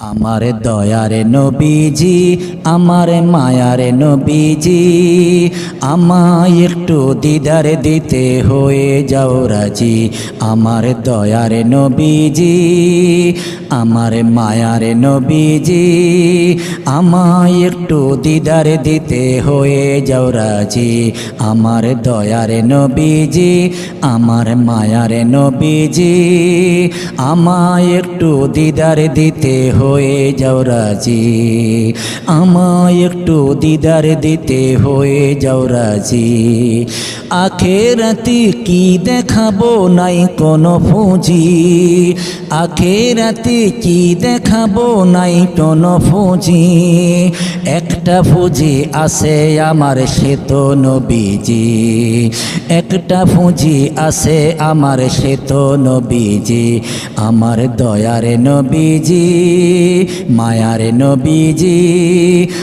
আমার দয়ারে নবীজি, আমার মায়ারে নবীজি, আমায় একটু দিদার দিতে হয়ে যাও রাজি। আমার দয়ারে নবীজি, আমার মায়ারে নবীজি, আমায় একটু দিদার দিতে হয়ে যাও রাজি। আমার দয়ারে নবীজি, আমার মায়ারে নবীজি, আমায় একটু দিদার দিতে হয়ে যাও রাজি। আমায় একটু দিদার দিতে হয়ে যাও রাজি। আখেরাতি কি দেখাবো নাই কোনো আখের আখেরাতি কি দেখাবো নাই কোনো ফুঁজি একটা ফুজি আছে আমার সে তো নবীজি। একটা ফুজি আছে আমার সে তো নবীজি। আমার দয়ারে নবীজি, মায়ারে নবীজি।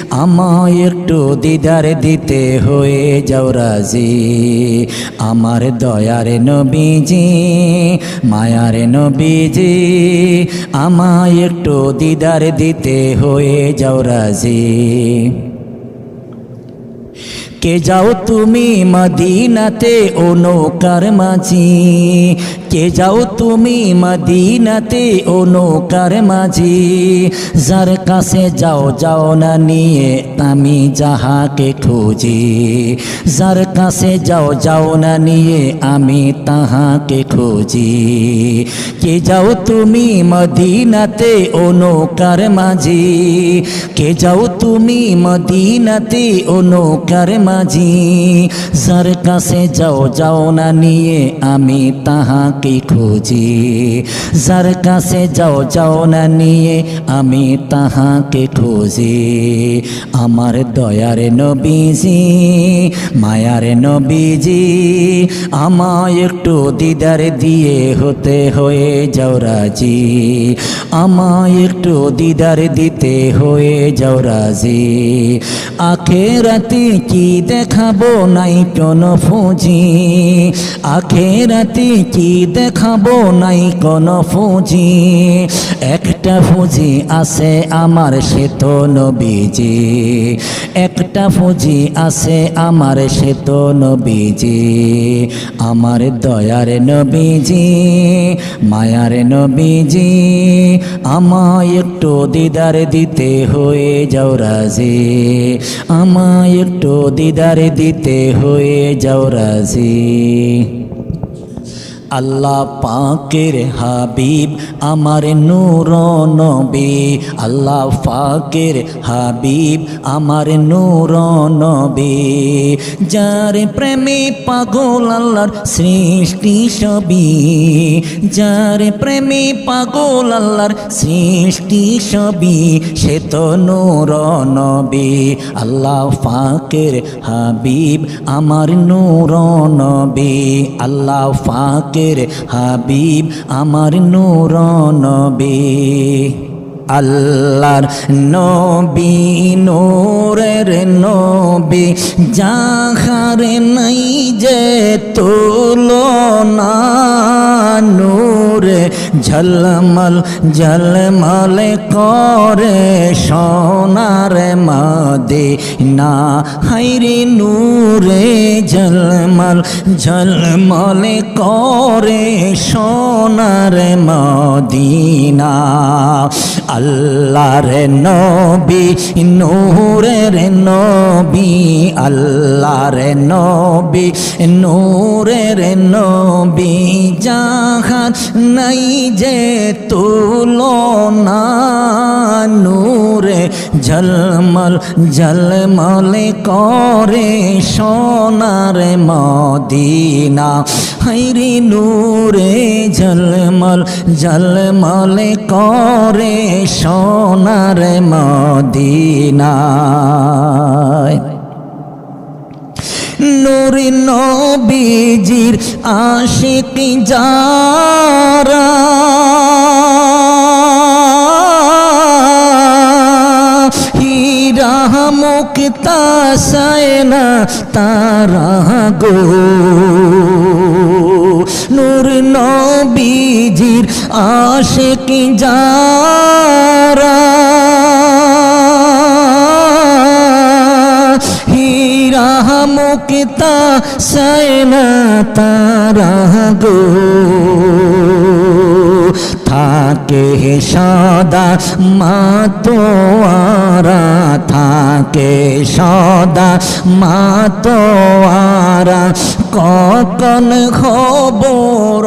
আমায় একটু দিদার দিতে হয়ে যাও রাজি। আমার দয়ারে নবীজি, মায়ারে নবীজি। আমায় একটু দিদার দিতে হয়ে যাও রাজি। কে যাও তুমি মদিনাতে ও নৌকার মাঝি। কে যাও তুমি মদিনাতে ও নৌকার মাঝি? যার কাছে যাও যাও না নিয়ে আমি যাহাকে খুঁজি। যার কাছে যাও যাও না নিয়ে আমি তাহাকে খুঁজি। কে যাও তুমি মদিনাতে ও নৌকার মাঝি? কে যাও তুমি মদিনাতে ও নৌকার মাঝি? যার কাছে যাও যাও না নিয়ে আমি তাহাকে খুঁজি। যার কাছে যাও যাও না নিয়ে আমি তাহাকে খুঁজি। আমার দয়ার নবীজি, মায়ার নবীজি, আমায় একটু দিদার দিয়ে হতে হয়ে যাও রাজি। আমায় একটু দিদার দিতে হয়ে যাও রাজি। আখেরাতে কি দেখাবো নাই কোনো ফুজি আখেরাতে কি দেখাবো নাই কোনো ফুজি। একটা ফুজি আছে আমার, সে তো নবীজি। একটা ফুজি আছে আমার, সে তো নবীজি। আমার দয়ার নবীজি, মায়ার নবীজি, আমায় একটু দিদার দিতে হয়ে যাও রাজি। আমায় একটু দিদার দিতে হয়ে যাও রাজি। আল্লাহ পাকের হাবিব, আমার নূর নবী। আল্লাহ পাকের হাবিব, আমার নূর নবী। যার প্রেমে পাগল আল্লাহর সৃষ্টি সবই যার প্রেমে পাগল আল্লাহর সৃষ্টি সবই সে তো নূর নবী। আল্লাহ পাকের হাবিব, আমার নূর নবী। আল্লাহ পাকের হাবিব আমার নূর নবী আল্লাহর নবী নূরের নবী যাহার নাই যে তুলনা নূরে ঝলমল ঝলমল করে সোনার মাদে না হাইরে নূরে ঝলমল ঝলমল করে সোনার মদিনা। আল্লাহর নবী, নূরের নবী, আল্লাহর নবী নূরের নবী জাহান নাই যে তুলনা, নূরে ঝলমল ঝলমল করে সোনার মদিনা। হাইরে নূরে ঝলমল ঝলমল করে সোনার মদিনায় নুরি নবীজির আশিক যারা। মুক্তা সায়না তারা গো। নূর নবীজির আশিক যারা। পাকিতা সাইনা তারা গো থাকে সদা মাতোয়ারা থাকে সদা মাতোয়ারা কখন খবর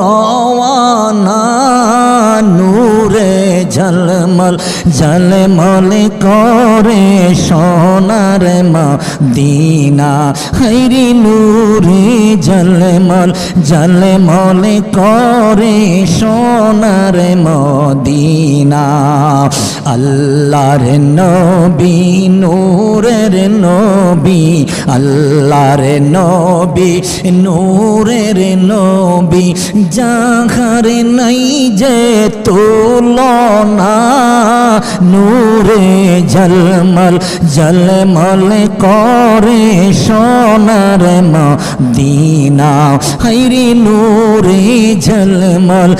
নূরে ঝলমল ঝলমল করে সোনার মদিনা। হৈরি নূরে ঝলমল ঝলমল করে সোনার মদিনা। আল্লাহর নবী, নূরের নবী, আল্লাহর নবী, নূরের নবী। জাহার নাই যে তুলনা, নূরে ঝলমল ঝলমল করে সোনার মদিনা। হৈরি নূরে ঝলমল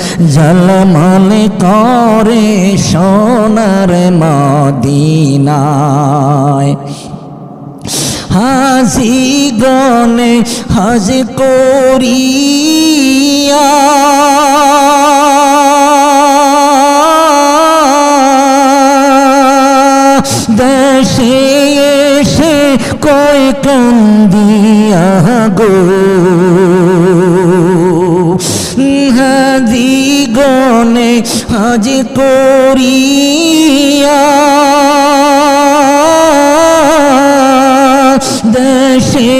ঝলমল করে সোনার মদিনায়। হাসি গনে হাজ করিয়া দেশে এসে কই কান্দিয়া গো। হাজ করিয়া দেশে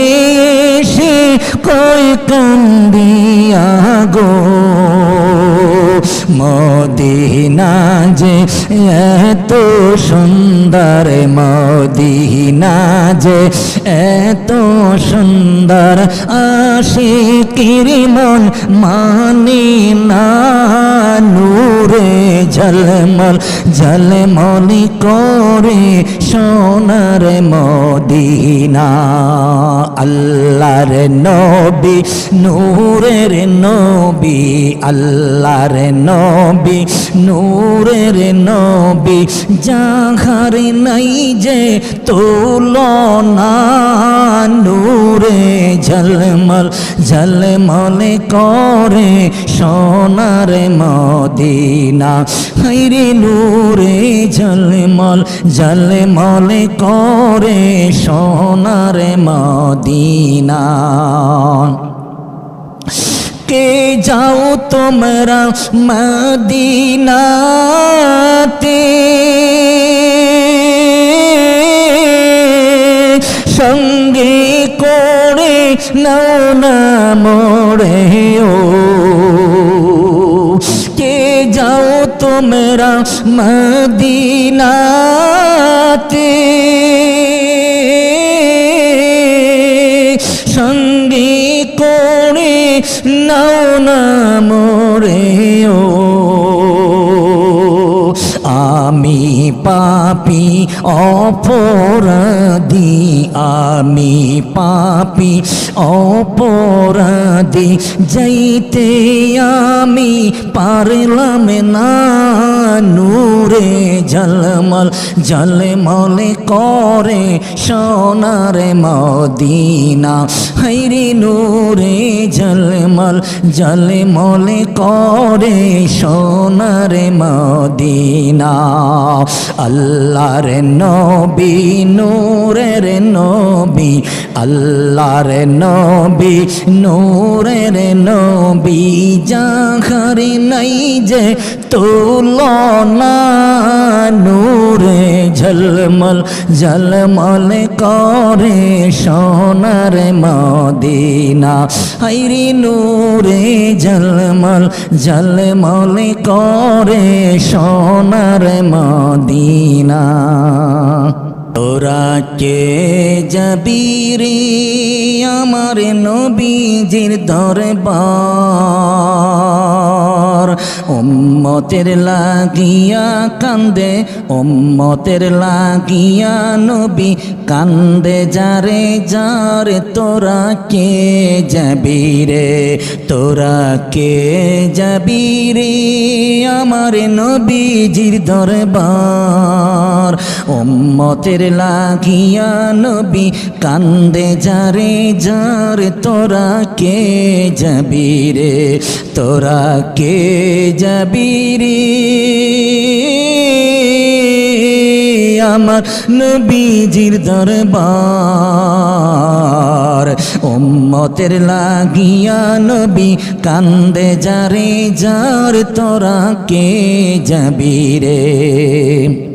সে কয় কান্দিয়া গো মদিনা যে, এত সুন্দর মদিনা যে, এত সুন্দর আশিকির মন মানি না, নূরে ঝলমল, ঝলমলি করে সোনার মদিনা। আল্লাহর নবী, নূরের নবী, আল্লাহর নবী নূরের নবী জাহার নাই যে তুলনা। নূরে ঝলমল ঝলমল করে সোনার মদিনা। হৈরে নূরে ঝলমল ঝলমল করে সোনার মদিনা। কে যাও তোমরা মদিনাতে সঙ্গে করে নাও না মোরে ও কে যাও তোমরা মদিনাতে নাও না মোরে আমি পাপি, অপরাধী। আমি পাপি, অপরাধী। যাইতে আমি পারলাম না। নূরে ঝলমল ঝলমল করে সোনার মদিনা। হৈরে নূরে ঝলমল ঝলমল করে সোনার মদিনা। আল্লাহর নবী, নূরের নবী, আল্লাহর নবী, নূরের নবী, জাহারি নাই যে তুলনা, নূরে ঝলমল ঝলমল করে সোনার মদিনা। হাইরি নূরে জলমল জলমল করে সোনার মদিনা। তোরা কে যাবি রে আমার নবীজির দরবার। উম্মতের লাগিয়া কান্দে, উম্মতের লাগিয়া নবী কান্দে, যারে যারে তোরা কে যাবি রে তোরা কে যাবি রে আমার নবীজির দরবার? উম্মতের লাগিয়া নবী, কান্দে যারে যার, তোরা কে যাবি রে? তোরা কে যাবি রে? আমার নবীজির দরবার, উম্মতের লাগিয়া নবী, কান্দে যারে যার, তোরা কে যাবি রে?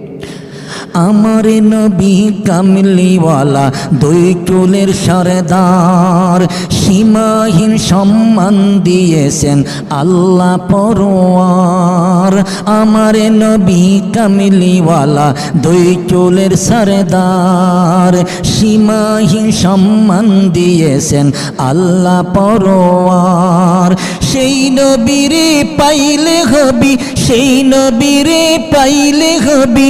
আমার নবী কামলিওয়ালা দুই চুলের সরদার, সীমাহীন সম্মান দিয়েছেন আল্লাহ পরোয়ার। আমার নবী কামলিওয়ালা দুই চুলের সরদার, সীমাহীন সম্মান দিয়েছেন আল্লাহ পরোয়ার। সেই নবীরে পাইলে হবি, সেই নবীরে পাইলে হবি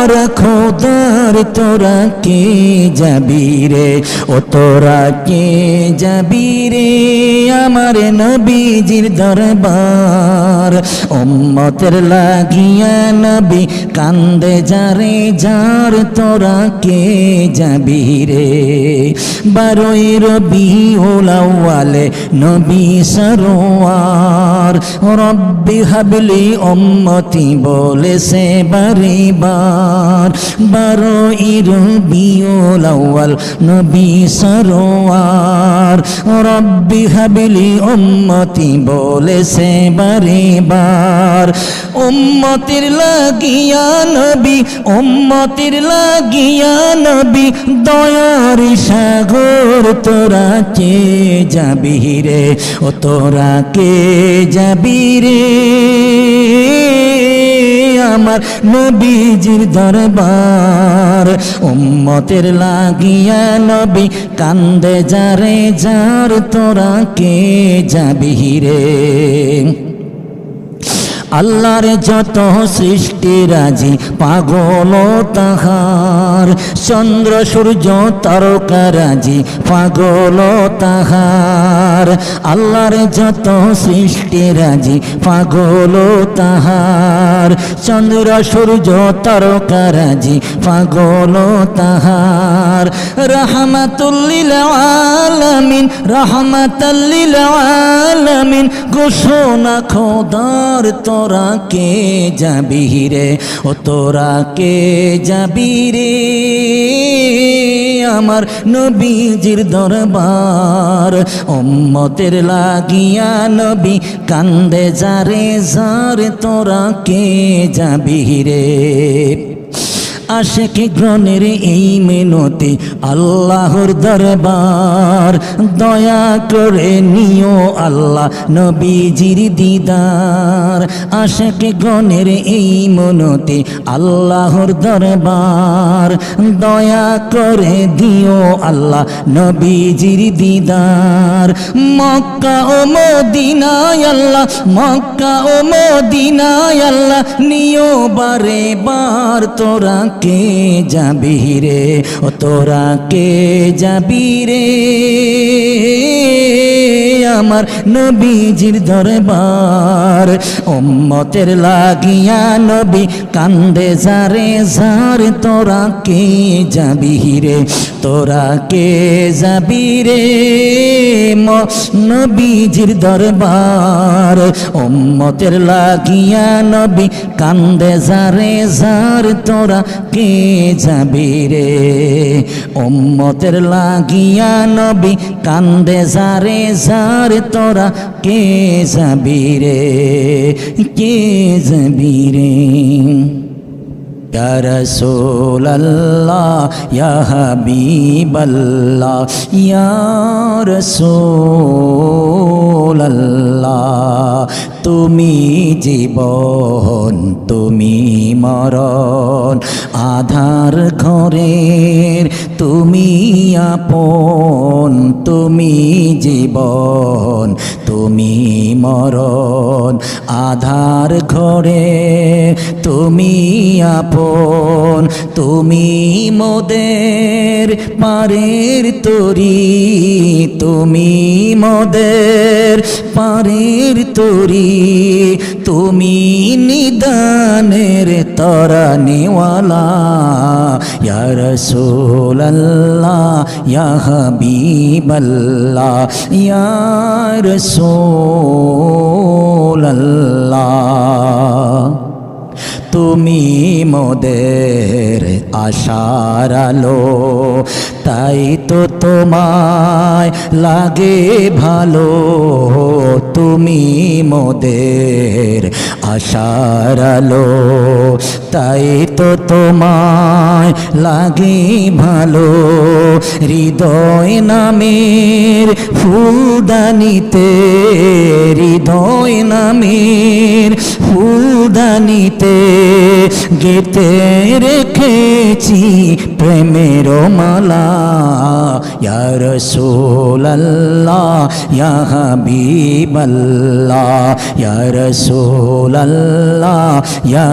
পেয়ার খোদার, তোরা কে যাবি রে? ও তোরা কে যাবি রে? আমার নবীজির দরবার। উম্মতের লাগিয়া নবী কান্দে যারে, যার তোরা কে যাবি রে? বারোই রবি ওলাওয়ালে নবী সরোয়ার। রব্বি হাবলি উম্মতি বলেছে বারিবার বারোই রবি ওলাওয়াল নবী সরোয়ার। রব্বি হাবলি উম্মতি বলেছে বারিবার। উম্মতির লাগিয়া নবী, উম্মতির লাগিয়া নবী, দয়ার সাগর তোরা কে যাবি রে? ও তোরা কে যাবি রে? আমার নবীজির দরবার। উম্মতের লাগিয়া নবী কান্দে যারে যার তোরা কে যাবি রে? আল্লাহর যত সৃষ্টি রাজি, পাগল তাহার। চন্দ্র, সূর্য, তারকা রাজি, পাগল তাহার। আল্লাহর যত সৃষ্টি রাজি, পাগল তাহার। চন্দ্র, সূর্য, তারকা রাজি, পাগল তাহার। রহমাতুল্লিল আলামিন, রহমাতাল্লিল আলামিন, ঘোষণা খোদার তোরা কে যাবি রে? ও তোরা কে যাবি রে? আমার নবীজির দরবার উম্মতের লাগিয়া নবী কান্দে যারে যারে তোরা কে যাবি রে? আশেক গ্রহণের এই মেনতে আল্লাহর দরবার। দয়া করে নিও আল্লাহ নবীজির দিদার। আশেক গ্রহণের এই মনতে আল্লাহর দরবার। দয়া করে দিও আল্লাহ নবীজির দিদার। মক্কা ও মদিনায় আল্লাহ, মক্কা ও মদিনায় আল্লাহ, নিও বারে বার তোরা কে যাবি রে? ও তোরা কে যাবি রে? আমার নবীজির দরবার উম্মতের লাগিয়া নবী কান্দে যারে যার তোরা কে যাবি রে? তোরা কে যাবি রে? নবীজির দরবার উম্মতের লাগিয়া নবী কান্দে যারে যার তোরা কে যাবি রে। উম্মতের লাগিয়া নবী কান্দে যারে, যার তোরা কে যাবি রে, কে যাবি রে? রসোল হবিবল্লা রসোল তুমি জীবন তুমি মরণ। আধার ঘরের তুমি আপন তুমি জীবন তুমি মরণ। আধার ঘরে তুমি আপন, তুমি মোদের পারের তরি, তুমি মোদের পারের তরি, তুমি নিদানের তরানিওয়ালা, ইয়া রাসূলাল্লাহ, ইয়া হাবিবাল্লাহ, ইয়া রাসূলাল্লাহ। তুমি মোদের আশার আলো, তাই তো তোমায় লাগে ভালো। তুমি মোদের আশার আলো, তাই তো তোমায় লাগে ভালো। হৃদয় নামের ফুলদানিতে, হৃদয় নামের ফুলদানিতে গেতে রেখেছি প্রেমের মালা। ইয়া রাসূলাল্লাহ, ইয়া হাবিবাল্লাহ, ইয়া রাসূলাল্লাহ, ইয়া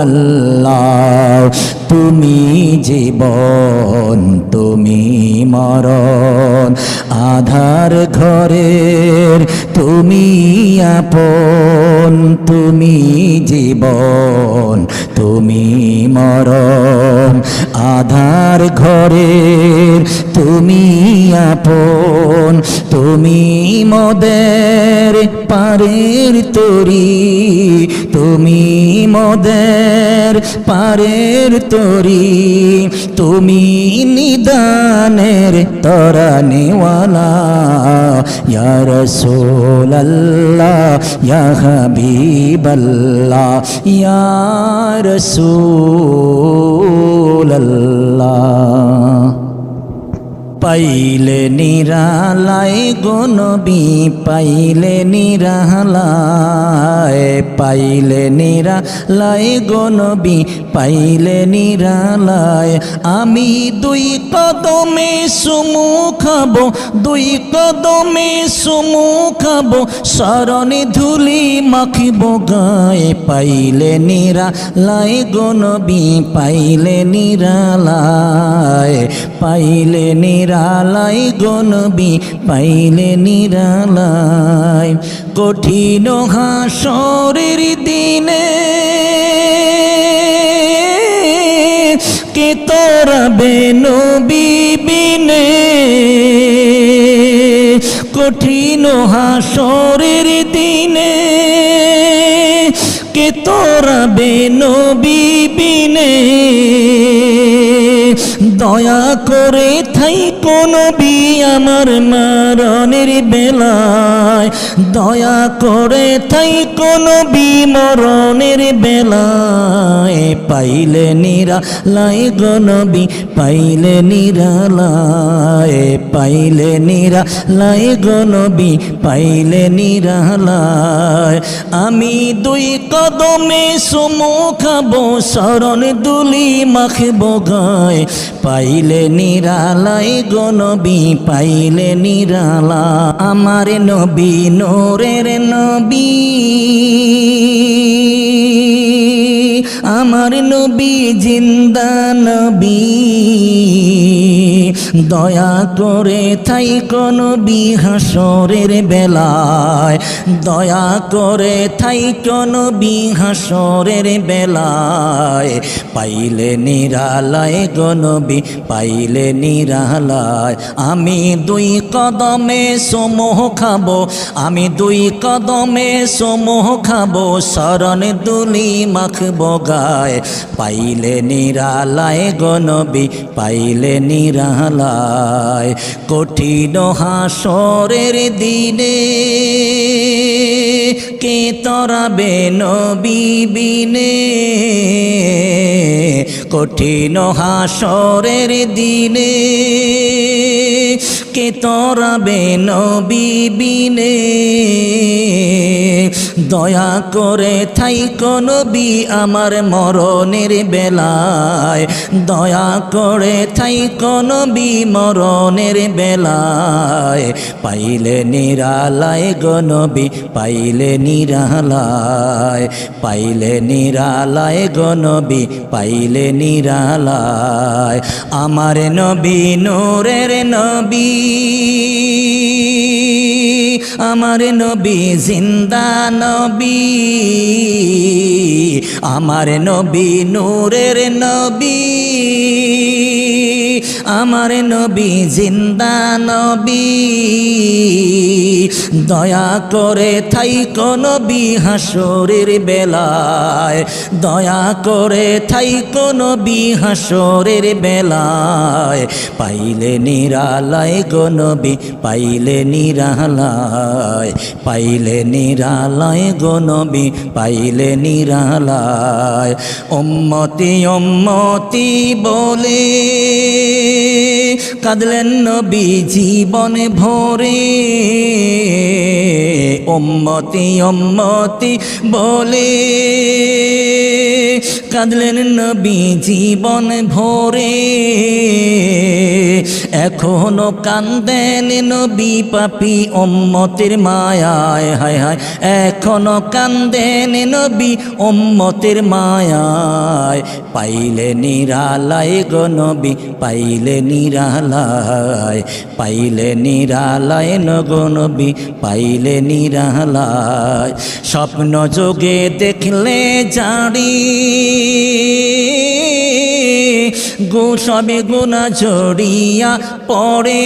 রাসূলাল্লাহ, তুমি জীবন, তুমি মরণ, আধার ঘরের তুমি আপন, তুমি জীবন, তুমি মরণ, আধার ঘরের তুমি আপন, তুমি মদের পারের তরি, তুমি মদের পারের তরি, তুমি নিদানের তরানিওয়ালা। ইয়া রাসূলাল্লাহ, ইয়া হাবিবাল্লাহ, ইয়া রাসূলাল্লাহ। পাইলে নিরালায় গনবি পাইলে নিরালায় পাইলে নিরালায় গনবি পাইলে নিরালায় আমি দুই কদমে সুমু খাব, দুই কদমে সুমু খাব শরণে ধুলি মাখিব গায়ে। পাইলে নিরালায় গনবি পাইলে নিরালায় পাইলে নিরালায় গনবি পাইলে নিরালায় কঠিন হাসরের দিনে কে তোরা বেনু? বিবিনে কঠিন হাসরের দিনে তোরা বেনু। বিবিনে দয়া করে থাই কোন বি আমার মারণের বেলায়। দয়া করে থাই কোন বি মরণের বেলায়। পাইলে নিরা লাই গনবি পাইলে নিরালায়। পাইলে নিরা লাই গনবি পাইলে নিরালায়। আমি দুই কদমে সুমু খাব, শরণ দুলি মাখবো গায়। পাইলে নিরালাই গনবি পাইলে নিরালা। আমার নবী, নোরের নবী। আমার নবী জিন্দা নবী। দয়া করে থাই কোন বিহাসরের বেলায়। দয়া করে থাই কোন বিহাসরের বেলায়। পাইলে নিরালায় গনবি পাইলে নিরালায়। আমি দুই কদমে সমোহ খাব, আমি দুই কদমে সমোহ খাব, শরণ দুলি মাখবো গায়। পাইলে নিরালায় গনবি পাইলে নিরালায়। কঠিন হাসরের দিনে কে তরাবে নবী বিনে? কঠিন হাসরের দিনে কে তরাবে নবী বিনে? দয়া করে থাই নবী আমার মরণের বেলায়। দয়া করে থাই নবী মরণের বেলায়। পাইলে নিরালায় গনবী পাইলে নিরালায়। পাইলে নিরালায় গনবী পাইলে নিরালায়। আমার নবী নোরের নবী নবী আমার নবী জিন্দা নবী আমার নবী নূরের নবী আমার নবী জিন্দা নবী দয়া করে থাই নবী হাসরের বেলায়। দয়া করে থাই নবী হাসরের বেলায়। পাইলে নিরালায় গো নবী, পাইলে নিরালায়। পাইলে নিরালায় নবী, পাইলে নিরালায়। উম্মতি উম্মতি বলে কাঁদলেন নবী জীবন ভরে। উম্মতি উম্মতি বলে। কাঁদলেন নবী জীবন ভরে। এখনও কান্দেন নবী পাপি উম্মতের মায়ায়। হায় হায়, এখনও কান্দেন নবী উম্মতের মায়ায়। পাইলে নিরালায় গো নবী পাইলে নিরালায়, পাইলে নিরালায় নগো নবী, পাইলে নিরালায়। স্বপ্ন যোগে দেখলে জাড়ি গো সবে গুণা জড়িয়া পড়ে।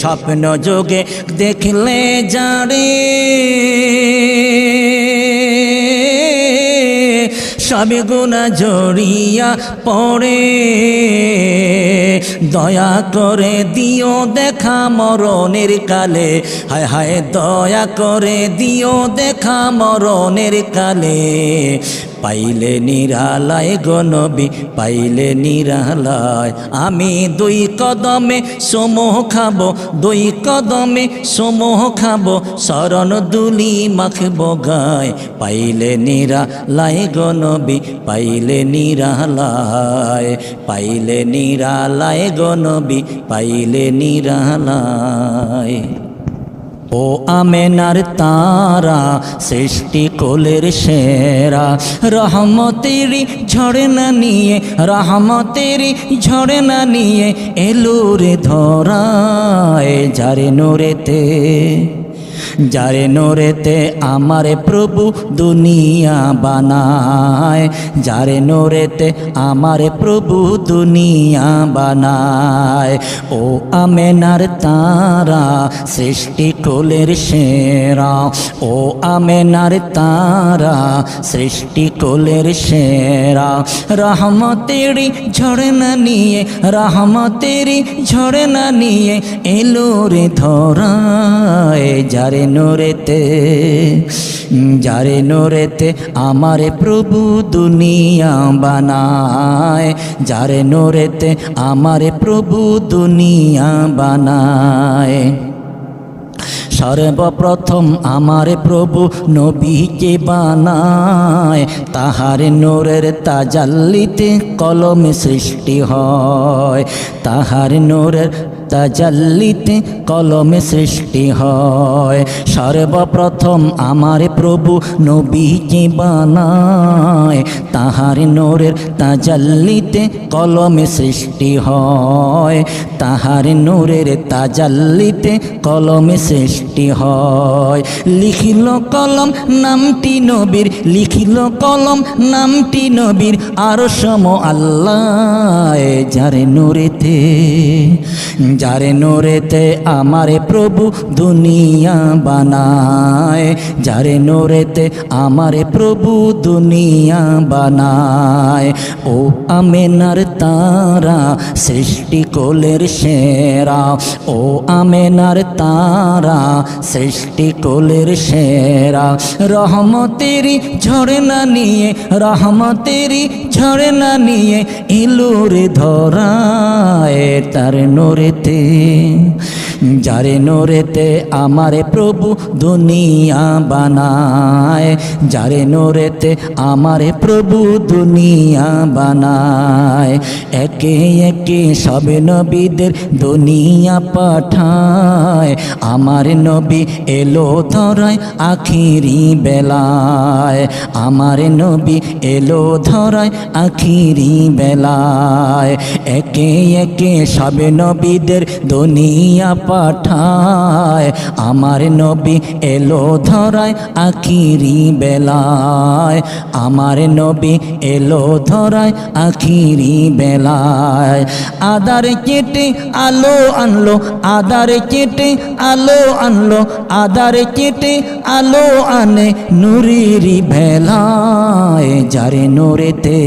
স্বপ্ন যোগে দেখলে জাড়ে সবে গুণা জড়িয়া পড়ে। দয়া করে দিও দেখা মরণের কালে। হায় হায়, দয়া করে দিও দেখা মরণের কালে। পাইলে নিরালায় গনবি পাইলে নিরালায়। আমি দুই কদমে সমোহ খাব, দুই কদমে সমোহ খাব শরণ দুলি মাখবো গায়। পাইলে নিরালায় গনবি পাইলে নিরালায়। পাইলে নিরালায় গনবি পাইলে নিরালায়। ও আমেনার তারা, সৃষ্টি কোলের সেরা। রহমতেরি ঝড়ে না নিয়ে রহমতেরি ঝড়ে না নিয়ে এলুরে ধরায় যারে নোরেতে। যারে নোরেতে আমার প্রভু দুনিয়া বানায়, যারে নোরেতে আমার প্রভু দুনিয়া বানায়। ও আমেনার তারা, সৃষ্টি কোলের সেরা। ও আমেনার তারা, সৃষ্টি কোলের সেরা। রহমতেরি ঝড়ে না নিয়ে, রহমতেরি ঝড়ে না নিয়ে এলো রে ধরায়। যারে নোরেতে যারে নোরেতে আমারে প্রভু দুনিয়া বানায়। যারে নোরেতে আমারে প্রভু দুনিয়া বানায়। সর্বপ্রথম আমার প্রভু নবীকে বানায়। তাহার নোরের তাজাল্লিতে কলম সৃষ্টি হয়। তাহার নোরের তাজাল্লিতে কলমে সৃষ্টি হয়। সর্বপ্রথম আমার প্রভু নবীকে বানায়। তাহার নোরের তাজাল্লিতে কলমে সৃষ্টি হয়। তাহার নোরের তাজাল্লিতে কলমে সৃষ্টি হয়। লিখিল কলম নামটি নবীর, লিখিল কলম নামটি নবীর, আরও সম আল্লাহ যারে নোরেতে যারে নোরেতে আমারে প্রভু দুনিয়া বানায়, যারে নোরেতে আমারে প্রভু দুনিয়া বানায়। ও আমেনার তারা সৃষ্টি কোলের সেরা, ও আমেনার তারা সৃষ্টি কোলের সেরা। রহমতেরি ঝরে না নিয়ে, রহমতেরি ঝরে না নিয়ে ইলুরে ধরায়, তার নোরেতে যারে নোরেতে আমারে প্রভু দুনিয়া বানায়, যারে নোরেতে আমারে প্রভু দুনিয়া বানায়। একে একে সবে নবীদের দুনিয়া পাঠায়, আমার নবী এলো ধরায় আখিরি বেলায়। আমার নবী এলো ধরায় আখিরি বেলায়। একে একে সবে নবীদের নূরের দুনিয়া পাঠায়। আমার নবী এলো ধরায় আখিরি বেলায়। আমার নবী এলো ধরায় আখিরি বেলায়। আদার কেটে আলো আনলো, আদার কেটে আলো আনলো, আদার কেটে আলো আনে নুরিরি ভেলায় যারে নোরেতে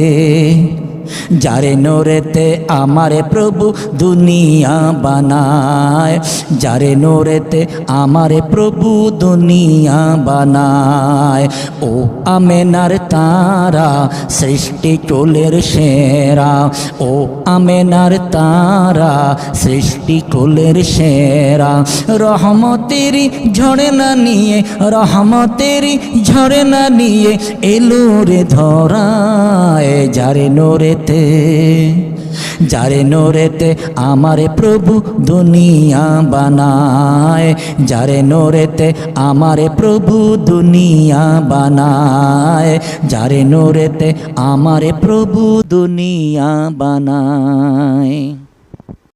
যারে নোরেতে আমারে প্রভু দুনিয়া বানায়, যারে নোরেতে আমারে প্রভু দুনিয়া বানায়। ও আমেনার তারা, সৃষ্টি কোলের সেরা। ও আমেনার তারা, সৃষ্টি কোলের সেরা। রহমতেরি ঝরে না নিয়ে রহমতেরি ঝরে না নিয়ে এলো রে ধরায়। যারে নোরেতে যারে নোরেতে আমার প্রভু দুনিয়া বানায়, যারে নোরেতে আমার প্রভু দুনিয়া বানায়, যারে নোরেতে আমার প্রভু দুনিয়া বানায়।